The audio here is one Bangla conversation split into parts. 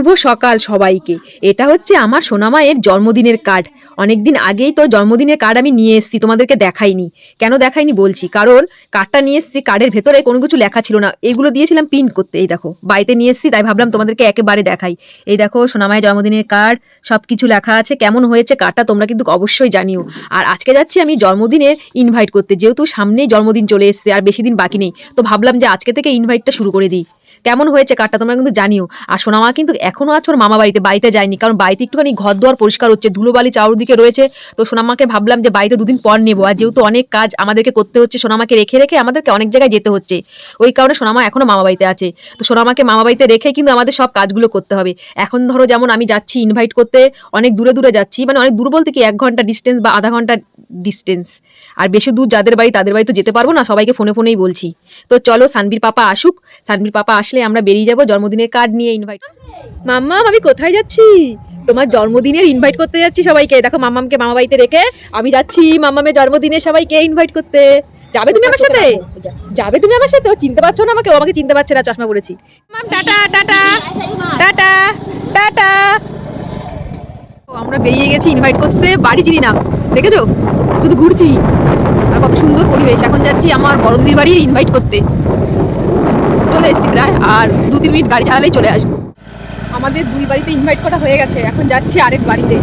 শুভ সকাল সবাইকে। এটা হচ্ছে আমার সোনামায়ের জন্মদিনের কার্ড অনেকদিন আগেই তো জন্মদিনের কার্ড আমি নিয়ে এসেছি, তোমাদেরকে দেখাইনি। কেন দেখাইনি বলছি? কারণ কার্ডটা নিয়ে এসেছি কার্ডের ভেতরে কোনো কিছু লেখা ছিল না। এগুলো দিয়েছিলাম প্রিন্ট করতে। এই দেখো, বাড়িতে নিয়ে এসেছি, তাই ভাবলাম তোমাদেরকে একেবারে দেখাই। এই দেখো, সোনামায়ের জন্মদিনের কার্ড সব কিছু লেখা আছে। কেমন হয়েছে কার্ডটা তোমরা কিন্তু অবশ্যই জানিও। আর আজকে যাচ্ছি আমি জন্মদিনের ইনভাইট করতে, যেহেতু সামনেই জন্মদিন চলে এসেছে, আর বেশি দিন বাকি নেই, তো ভাবলাম যে আজকে থেকে ইনভাইটটা শুরু করে দিই। কেমন হয়েছে কার্ডটা তোমরা কিন্তু জানিও। আর সোনামা কিন্তু এখনও আছে ওর মামা বাড়িতে বাড়িতে যায়নি। কারণ বাড়িতে একটুখানি ঘর দুয়ার পরিষ্কার হচ্ছে, ধুলোবালি চারদিকে রয়েছে। তো সোনামাকে ভাবলাম যে বাড়িতে দুদিন পর নেব। আর যেহেতু অনেক কাজ আমাদেরকে করতে হচ্ছে, সোনামাকে রেখে রেখে আমাদেরকে অনেক জায়গায় যেতে হচ্ছে। ওই কারণে সোনামা এখনও মামা বাড়িতে আছে। তো সোনামাকে মামা বাড়িতে রেখে কিন্তু আমাদের সব কাজগুলো করতে হবে। এখন ধরো যেমন আমি যাচ্ছি ইনভাইট করতে, অনেক দূরে দূরে যাচ্ছি। মানে অনেক দূর বলতে কি, এক ঘণ্টা ডিস্টেন্স বা আধা ঘণ্টা ডিস্টেন্স আর বেশি দূর যাদের বাড়ি, তাদের বাড়ি তো যেতে পারব না। সবাইকে ফোনে ফোনেই বলছি। তো চলো সানবির পাপা আসুক। সানবির পাপা আসলে আমরা বেরিয়ে যাব, জন্মদিনের কার্ড নিয়ে ইনভাইট মাম্মা, আমি কোথায় যাচ্ছি? তোমার জন্মদিনের ইনভাইট করতে যাচ্ছি সবাইকে। দেখো মাম্মামকে মামা বাড়িতে রেখে আমি যাচ্ছি মাম্মামের জন্মদিনে সবাইকে ইনভাইট করতে। যাবে তুমি আমার সাথে? যাবে তুমি আমার সাথে? ও চিনতে পারছ না আমাকে? ও আমাকে চিনতে পারছে না, চশমা পরেছি। Mum, tata tata tata tata. আমরা বেরিয়ে গেছি ইনভাইট করতে। বাড়ি চিনি না। দেখেছ? শুধু ঘুরছি। আর কত সুন্দর পরিবেশ। এখন যাচ্ছি আমার বড় দিদির বাড়ি ইনভাইট করতে। চলে এসেছি প্রায় আর দু তিন মিনিট গাড়ি চালালেই চলে আসব। আমাদের দুই বাড়িতে ইনভাইট করা হয়ে গেছে এখন যাচ্ছি আরেক বাড়িতে।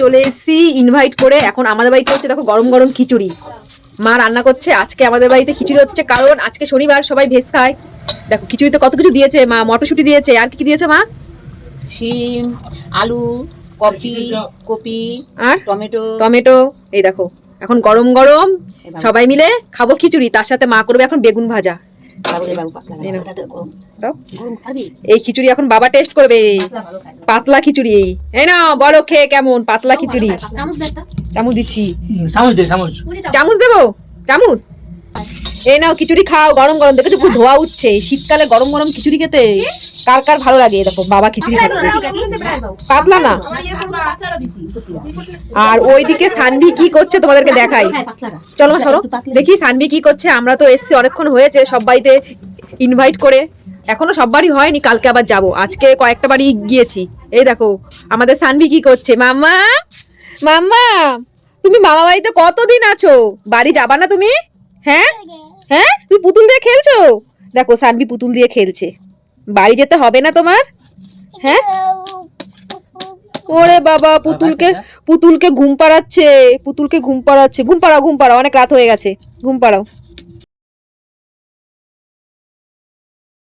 চলে এসেছি ইনভাইট করে এখন আমাদের বাড়িতে হচ্ছে দেখো গরম গরম খিচুড়ি। মা রান্না করছে আজকে আমাদের বাড়িতে খিচুড়ি হচ্ছে কারণ আজকে শনিবার সবাই ভেজ খায়। দেখো খিচুড়িতে কত কিছু দিয়েছে মা মটরশুঁটি দিয়েছে আর কি কি দিয়েছে মা? শিম আলু কপি কপি আর? টমেটো। টমেটো এই দেখো। এখন গরম গরম সবাই মিলে খাব খিচুড়ি তার সাথে মা করবে এখন বেগুন ভাজা। এই খিচুড়ি এখন বাবা টেস্ট করবে। পাতলা খিচুড়ি এই। না বলো খেয়ে কেমন পাতলা খিচুড়ি। চামচ দিচ্ছি। চামচ দেবো? চামচ? এই নাও খিচুড়ি খাও গরম গরম। দেখেছ পুরো ধোয়া উঠছে। শীতকালে গরম গরম খিচুড়ি খেতে কার কার ভালো লাগে? দেখো বাবা খিচুড়ি খাচ্ছে। পাতলা না? আর ওইদিকে সানভি কি করছে তোমাদেরকে দেখাই। চলো মা সরো। দেখি সানভি কি করছে। আমরা তো এসছি অনেকক্ষণ হয়েছে সব বাড়িতে ইনভাইট করে। এখনও সব বাড়ি হয়নি কালকে আবার যাব। আজকে কয়েকটা বাড়ি গিয়েছি। এই দেখো আমাদের সানভি কি করছে? মাম্মা মাম্মা তুমি মামা বাড়িতে কতদিন আছো? বাড়ি যাবা না তুমি? হ্যাঁ? হ্যাঁ? তুমি পুতুল দিয়ে খেলছো? দেখো, সানভি পুতুল দিয়ে খেলছে। বাড়ি যেতে হবে না তোমার? হ্যাঁ? ওরে বাবা, পুতুলকে পুতুলকে ঘুম পাড়াচ্ছে, পুতুলকে ঘুম পাড়াচ্ছে। ঘুম পাড়াও ঘুম পাড়াও, অনেক রাত হয়ে গেছে। ঘুম পাড়াও।